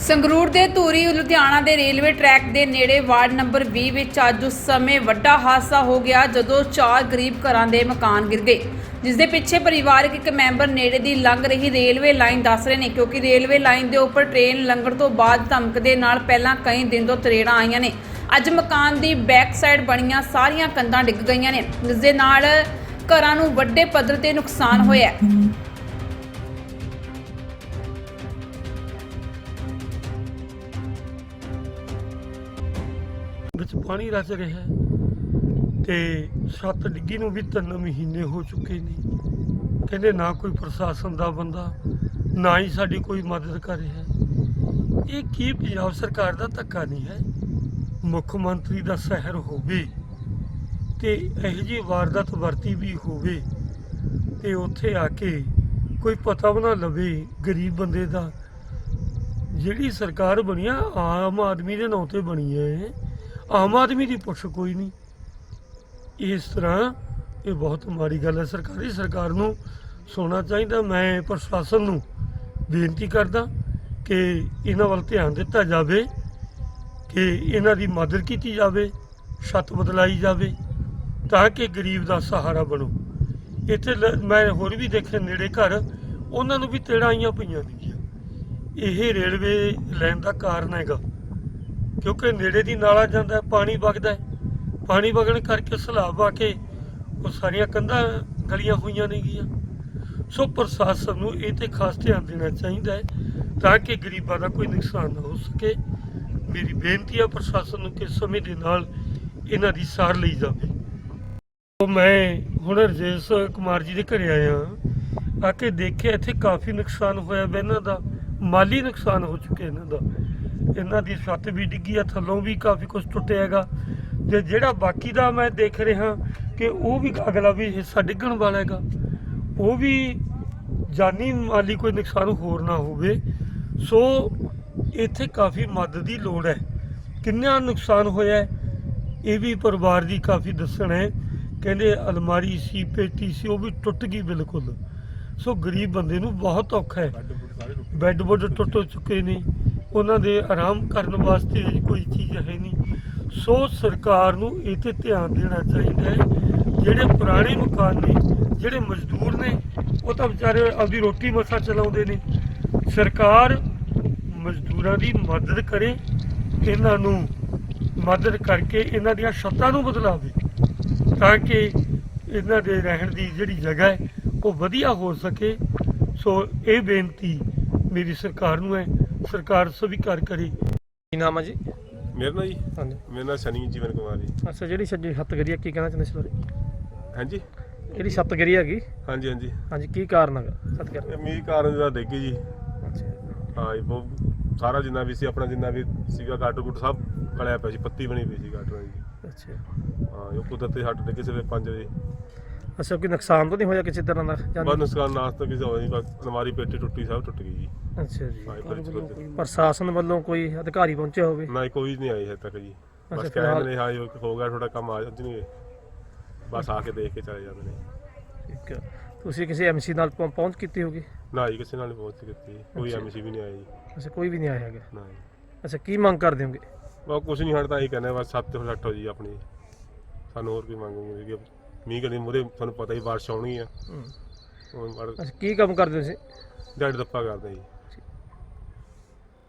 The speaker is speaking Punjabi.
ਸੰਗਰੂਰ ਦੇ ਧੂਰੀ ਲੁਧਿਆਣਾ ਦੇ ਰੇਲਵੇ ਟਰੈਕ ਦੇ ਨੇੜੇ ਵਾਰਡ ਨੰਬਰ 20 ਵਿੱਚ ਅੱਜ ਉਸ ਸਮੇਂ ਵੱਡਾ ਹਾਦਸਾ ਹੋ ਗਿਆ ਜਦੋਂ ਚਾਰ ਗਰੀਬ ਘਰਾਂ ਦੇ ਮਕਾਨ ਗਿਰ ਗਏ, ਜਿਸ ਦੇ ਪਿੱਛੇ ਪਰਿਵਾਰਕ ਇੱਕ ਮੈਂਬਰ ਨੇੜੇ ਦੀ ਲੰਘ ਰਹੀ ਰੇਲਵੇ ਲਾਈਨ ਦੱਸ ਰਹੇ ਨੇ ਕਿਉਂਕਿ ਰੇਲਵੇ ਲਾਈਨ ਦੇ ਉੱਪਰ ਟ੍ਰੇਨ ਲੰਘਣ ਤੋਂ ਬਾਅਦ ਧਮਕ ਦੇ ਨਾਲ ਪਹਿਲਾਂ ਕਈ ਦਿਨ ਤੋਂ ਤਰੇੜਾਂ ਆਈਆਂ ਨੇ। ਅੱਜ ਮਕਾਨ ਦੀ ਬੈਕ ਸਾਈਡ ਬਣੀਆਂ ਸਾਰੀਆਂ ਕੰਧਾਂ ਡਿੱਗ ਗਈਆਂ ਨੇ, ਜਿਸ ਦੇ ਨਾਲ ਘਰਾਂ ਨੂੰ ਵੱਡੇ ਪੱਧਰ ਤੇ ਨੁਕਸਾਨ ਹੋਇਆ ਵਿੱਚ ਪਾਣੀ ਰਚ ਰਿਹਾ ਹੈ ਤੇ ਛੱਤ ਡਿੱਗੀ ਨੂੰ ਵੀ ਤਿੰਨ ਮਹੀਨੇ ਹੋ ਚੁੱਕੇ ਨੇ। ਕਹਿੰਦੇ ਨਾ ਕੋਈ ਪ੍ਰਸ਼ਾਸਨ ਦਾ ਬੰਦਾ, ਨਾ ਹੀ ਸਾਡੀ ਕੋਈ ਮਦਦ ਕਰ ਰਿਹਾ। ਇਹ ਕੀ ਪੰਜਾਬ ਸਰਕਾਰ ਦਾ ਧੱਕਾ ਨਹੀਂ ਹੈ? ਮੁੱਖ ਮੰਤਰੀ ਦਾ ਸ਼ਹਿਰ ਹੋਵੇ ਤੇ ਇਹੋ ਜਿਹੀ ਵਾਰਦਾਤ ਵਰਤੀ ਵੀ ਹੋਵੇ ਤੇ ਉੱਥੇ ਆ ਕੇ ਕੋਈ ਪਤਾ ਵੀ ਨਾ ਲਵੇ ਗਰੀਬ ਬੰਦੇ ਦਾ। ਜਿਹੜੀ ਸਰਕਾਰ ਬਣੀ ਆ, ਆਮ ਆਦਮੀ ਦੇ ਨਾਂ ਤੇ ਬਣੀ ਹੈ। ਆਮ ਆਦਮੀ ਦੀ ਪੁੱਛ ਕੋਈ ਨਹੀਂ। ਇਸ ਤਰ੍ਹਾਂ ਇਹ ਬਹੁਤ ਮਾੜੀ ਗੱਲ ਹੈ। ਸਰਕਾਰੀ ਸਰਕਾਰ ਨੂੰ ਸੋਣਾ ਚਾਹੀਦਾ। ਮੈਂ ਪ੍ਰਸ਼ਾਸਨ ਨੂੰ ਬੇਨਤੀ ਕਰਦਾ ਕਿ ਇਹਨਾਂ ਵੱਲ ਧਿਆਨ ਦਿੱਤਾ ਜਾਵੇ, ਕਿ ਇਹਨਾਂ ਦੀ ਮਦਦ ਕੀਤੀ ਜਾਵੇ, ਛੱਤ ਬਦਲਾਈ ਜਾਵੇ, ਤਾਂ ਕਿ ਗਰੀਬ ਦਾ ਸਹਾਰਾ ਬਣੋ। ਇੱਥੇ ਲ- ਮੈਂ ਹੋਰ ਵੀ ਦੇਖੇ ਨੇੜੇ ਘਰ, ਉਹਨਾਂ ਨੂੰ ਵੀ ਤੇੜਾਂ ਆਈਆਂ ਪਈਆਂ ਨੇਗੀਆਂ। ਇਹ ਰੇਲਵੇ ਲਾਈਨ ਦਾ ਕਾਰਨ ਹੈਗਾ। ਕਿਉਂਕਿ ਨੇੜੇ ਦੀ ਨਾਲਾ ਜਾਂਦਾ ਪਾਣੀ ਵਗਦਾ ਪਾਣੀ ਵਗਣ ਕਰਕੇ ਸਲਾਬ ਆ ਕੇ ਉਹ ਸਾਰੀਆਂ ਕੰਧਾਂ ਗਲੀਆਂ ਹੋਈਆਂ ਨੇਗੀਆਂ ਸੋ ਪ੍ਰਸ਼ਾਸਨ ਨੂੰ ਇਹ ਤੇ ਖਾਸ ਧਿਆਨ ਦੇਣਾ ਚਾਹੀਦਾ ਹੈ ਤਾਂ ਕਿ ਗਰੀਬਾਂ ਦਾ ਕੋਈ ਨੁਕਸਾਨ ਨਾ ਹੋ ਸਕੇ। ਮੇਰੀ ਬੇਨਤੀ ਹੈ ਪ੍ਰਸ਼ਾਸਨ ਨੂੰ ਕਿ ਸਮੇਂ ਦੇ ਨਾਲ ਇਹਨਾਂ ਦੀ ਸਾਰ ਲਈ ਜਾਵੇ। ਉਹ ਮੈਂ ਹੁਣ ਰਜੇਸ਼ ਕੁਮਾਰ ਜੀ ਦੇ ਘਰੇ ਆਇਆ ਆ ਕੇ ਦੇਖਿਆ ਇੱਥੇ ਕਾਫੀ ਨੁਕਸਾਨ ਹੋਇਆ ਵਾ ਇਹਨਾਂ ਦਾ, ਮਾਲੀ ਨੁਕਸਾਨ ਹੋ ਚੁੱਕਿਆ ਇਹਨਾਂ ਦਾ। ਇਹਨਾਂ ਦੀ ਛੱਤ ਵੀ ਡਿੱਗੀ ਆ ਥੱਲੋਂ ਵੀ ਕਾਫੀ ਕੁਝ ਟੁੱਟਿਆ ਹੈਗਾ। ਤੇ ਜਿਹੜਾ ਬਾਕੀ ਦਾ ਮੈਂ ਦੇਖ ਰਿਹਾ ਕਿ ਉਹ ਵੀ ਅਗਲਾ ਵੀ ਹਿੱਸਾ ਡਿੱਗਣ ਵਾਲਾ ਹੈਗਾ। ਉਹ ਵੀ ਜਾਨੀ ਮਾਲੀ ਕੋਈ ਨੁਕਸਾਨ ਹੋਰ ਨਾ ਹੋਵੇ। ਸੋ ਇੱਥੇ ਕਾਫੀ ਮਦਦ ਦੀ ਲੋੜ ਹੈ। ਕਿੰਨਾ ਨੁਕਸਾਨ ਹੋਇਆ ਇਹ ਵੀ ਪਰਿਵਾਰ ਦੀ ਕਾਫੀ ਦੱਸਣ ਹੈ। ਕਹਿੰਦੇ ਅਲਮਾਰੀ ਸੀ ਪੇਟੀ ਸੀ ਉਹ ਵੀ ਟੁੱਟ ਗਈ ਬਿਲਕੁਲ। ਸੋ ਗਰੀਬ ਬੰਦੇ ਨੂੰ ਬਹੁਤ ਔਖਾ ਹੈ। ਬੈੱਡ ਬੁੱਡ ਟੁੱਟ ਚੁੱਕੇ ਨੇ। ਉਹਨਾਂ ਦੇ ਆਰਾਮ ਕਰਨ ਵਾਸਤੇ ਕੋਈ ਚੀਜ਼ ਹੈ ਨਹੀਂ। ਸੋ ਸਰਕਾਰ ਨੂੰ ਇਹ ਤੇ ਧਿਆਨ ਦੇਣਾ ਚਾਹੀਦਾ ਹੈ। ਜਿਹੜੇ ਪੁਰਾਣੇ ਮਕਾਨ ਨੇ, ਜਿਹੜੇ ਮਜ਼ਦੂਰ ਨੇ, ਉਹ ਤਾਂ ਵਿਚਾਰੇ ਆਪਦੀ ਰੋਟੀ ਮਸਾ ਚਲਾਉਂਦੇ ਨੇ। ਸਰਕਾਰ ਮਜ਼ਦੂਰਾਂ ਦੀ ਮਦਦ ਕਰੇ, ਇਹਨਾਂ ਨੂੰ ਮਦਦ ਕਰਕੇ ਇਹਨਾਂ ਦੀਆਂ ਛੱਤਾਂ ਨੂੰ ਬਦਲਾਵੇ, ਤਾਂ ਕਿ ਇਹਨਾਂ ਦੇ ਰਹਿਣ ਦੀ ਜਿਹੜੀ ਜਗ੍ਹਾ ਹੈ, ਉਹ ਵਧੀਆ ਹੋ ਸਕੇ। ਸੋ ਇਹ ਬੇਨਤੀ ਮੇਰੀ ਸਰਕਾਰ ਨੂੰ ਹੈ। ਸਰਕਾਰ ਸਵੀਕਾਰ ਕਰੇ। ਕੀ ਨਾਮ ਹੈ ਜੀ? ਮੇਰਾ ਨਾਂ ਜੀ। ਹਾਂਜੀ। ਮੇਰਾ ਨਾਂ ਸਨੀ ਜੀਵਨ ਕੁਮਾਰ ਜੀ। ਅੱਛਾ ਜਿਹੜੀ ਸੱਜੀ ਛੱਤ ਗਰੀ ਆ ਕੀ ਕਹਿਣਾ ਚਾਹੁੰਦੇ ਇਸ ਬਾਰੇ? ਹਾਂਜੀ। ਜਿਹੜੀ ਛੱਤ ਗਰੀ ਹੈਗੀ? ਹਾਂਜੀ ਹਾਂਜੀ। ਹਾਂਜੀ ਕੀ ਕਾਰਨ ਹੈਗਾ ਛੱਤ ਇਹ ਗਿਰਨ ਮੇਰੀ ਕਾਰਨ ਦਾ ਡਿੱਗੀ ਜੀ। ਹਾਂ ਜੀ ਬਹੁਤ ਸਾਰਾ ਜਿੰਨਾ ਵੀ ਸੀ ਆਪਣਾ ਜਿੰਨਾ ਵੀ ਸੀਗਾ ਗਾਟੂ ਗੁੱਟ ਸਭ ਗਲਿਆ ਪਿਆ ਸੀ ਪੱਤੀ ਬਣੀ ਪਈ ਸੀ ਗਾਟੂ ਦੀ ਅੱਛਾ। ਹਾਂ ਉਹ ਕੁਦਰਤੀ ਹੱਟ ਡਿੱਗੇ ਸਵੇਰੇ 5 ਵਜੇ। ਅੱਛਾ ਕੋਈ ਨੁਕਸਾਨ ਤਾਂ ਨਹੀਂ ਹੋਇਆ ਕਿਸੇ ਤਰ੍ਹਾਂ ਦਾ? ਬਸ ਨੁਕਸਾਨ ਨਾਸ ਤਾਂ ਕਿਸੇ ਹੋਇਆ ਨਹੀਂ ਬਸ ਅਲਮਾਰੀ ਪੇਟੀ ਟੁੱਟੀ ਸਭ ਟੁੱਟ ਗਈ ਜੀ। ਅੱਛਾ ਜੀ। ਹਾਂ ਪ੍ਰਸ਼ਾਸਨ ਵੱਲੋਂ ਕੋਈ ਅਧਿਕਾਰੀ ਪਹੁੰਚੇ ਹੋਵੇ? ਨਾ ਹੀ ਕੋਈ ਨਹੀਂ ਆਈ ਹੈ ਤੱਕ ਜੀ। ਅੱਛਾ, ਬਸ ਫਿਲਹਾਲ- ਕਹਿੰਦੇ ਨੇ ਹਾਂ ਜੀ ਹੋ ਗਿਆ ਥੋੜਾ ਕੰਮ ਆ ਜਾਣਗੇ ਬਸ ਆ ਕੇ ਦੇਖ ਕੇ ਚਲੇ ਜਾਂਦੇ ਨੇ। ਠੀਕ ਹੈ। ਤੁਸੀਂ ਕਿਸੇ ਐਮਸੀ ਨਾਲ ਪਹੁੰ- ਪਹੁੰਚ ਕੀਤੀ ਹੋਗੀ ਨਾ ਜੀ ਕਿਸੇ ਨਾਲ ਨਹੀਂ ਪਹੁੰਚ ਕੀਤੀ। ਕੋਈ ਅੱਛਾ। ਐਮਸੀ ਵੀ ਨਹੀਂ ਆਇਆ ਜੀ। ਅੱਛਾ ਕੋਈ ਵੀ ਨਹੀਂ ਆਇਆ ਹੈਗਾ? ਨਾ ਜੀ। ਅੱਛਾ ਕੀ ਮੰਗ ਕਰਦੇ ਹੋਗੇ? ਬਸ ਕੁਛ ਨਹੀਂ ਹਟਦਾ ਹੀ ਕਹਿੰਦੇ ਬਸ ਸੱਤ ਤੋਂ ਸੱਟ ਹੋ ਜੀ ਆਪਣੀ। ਸਾਨੂੰ ਹੋਰ ਕੋਈ ਮੰਗ ਨਹੀਂ ਕਿ ਮੀਂਹ ਕਦੇ ਮੂਹਰੇ ਤੁਹਾਨੂੰ ਪਤਾ ਹੀ ਬਾਰਿਸ਼ ਆਉਣੀ ਆ। ਹੂੰ। ਮੜ ਅੱਛਾ ਕੀ ਕੰਮ ਕਰਦੇ ਹੋ ਤੁਸੀਂ? ਡੈਡ ਦੱਪਾ ਕਰਦੇ ਜੀ।